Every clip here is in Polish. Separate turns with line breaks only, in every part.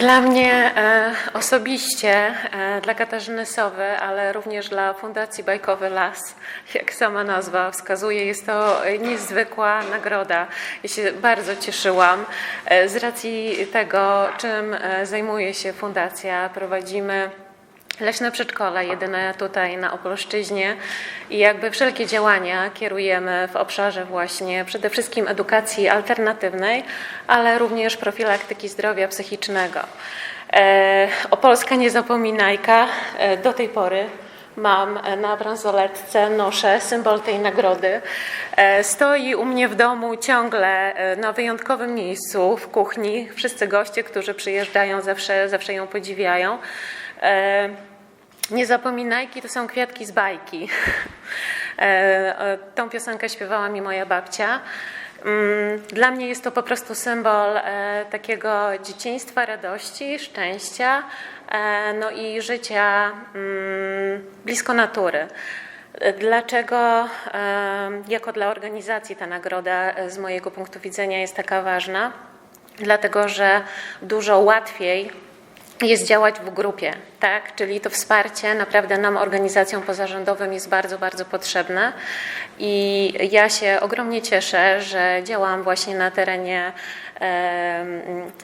Dla mnie e, osobiście, e, dla Katarzyny Sowy, ale również dla Fundacji Bajkowy Las, jak sama nazwa wskazuje, jest to niezwykła nagroda. Ja się bardzo cieszyłam e, z racji tego, czym e, zajmuje się fundacja. Prowadzimy Leśne przedszkola, jedyne tutaj na Opolszczyźnie i jakby wszelkie działania kierujemy w obszarze właśnie przede wszystkim edukacji alternatywnej, ale również profilaktyki zdrowia psychicznego. E, Opolska niezapominajka e, do tej pory mam na bransoletce, noszę symbol tej nagrody. E, Stoi u mnie w domu ciągle na wyjątkowym miejscu w kuchni. Wszyscy goście, którzy przyjeżdżają, zawsze, zawsze ją podziwiają. E, Niezapominajki to są kwiatki z bajki. E, e, Tą piosenkę śpiewała mi moja babcia. Mm, Dla mnie jest to po prostu symbol takiego dzieciństwa, radości, szczęścia, no i życia mm, blisko natury. Dlaczego jako dla organizacji ta nagroda z mojego punktu widzenia jest taka ważna? Dlatego, że dużo łatwiej jest działać w grupie, tak? Czyli to wsparcie naprawdę nam, organizacjom pozarządowym, jest bardzo, bardzo potrzebne. I ja się ogromnie cieszę, że działam właśnie na terenie,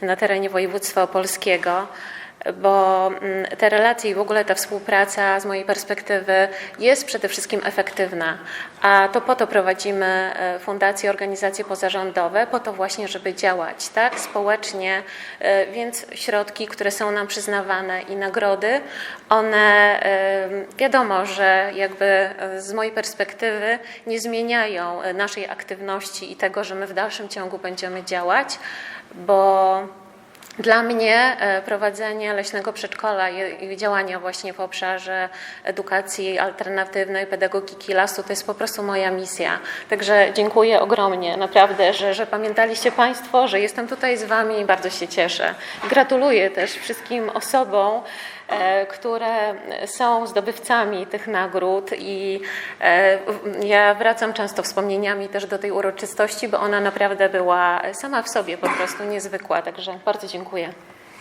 na terenie województwa opolskiego bo mm, te relacje i w ogóle ta współpraca z mojej perspektywy jest przede wszystkim efektywna, a to po to prowadzimy e, fundacje, organizacje pozarządowe, po to właśnie, żeby działać tak społecznie, e, więc środki, które są nam przyznawane i nagrody, one e, wiadomo, że jakby z mojej perspektywy nie zmieniają naszej aktywności i tego, że my w dalszym ciągu będziemy działać, bo dla mnie e, prowadzenie leśnego przedszkola i działania właśnie w obszarze edukacji alternatywnej, pedagogiki lasu to jest po prostu moja misja. Także dziękuję ogromnie, naprawdę, że, że pamiętaliście Państwo, że jestem tutaj z Wami i bardzo się cieszę. Gratuluję też wszystkim osobom, które są zdobywcami tych nagród i e, ja wracam często wspomnieniami też do tej uroczystości, bo ona naprawdę była sama w sobie po prostu niezwykła, także bardzo dziękuję.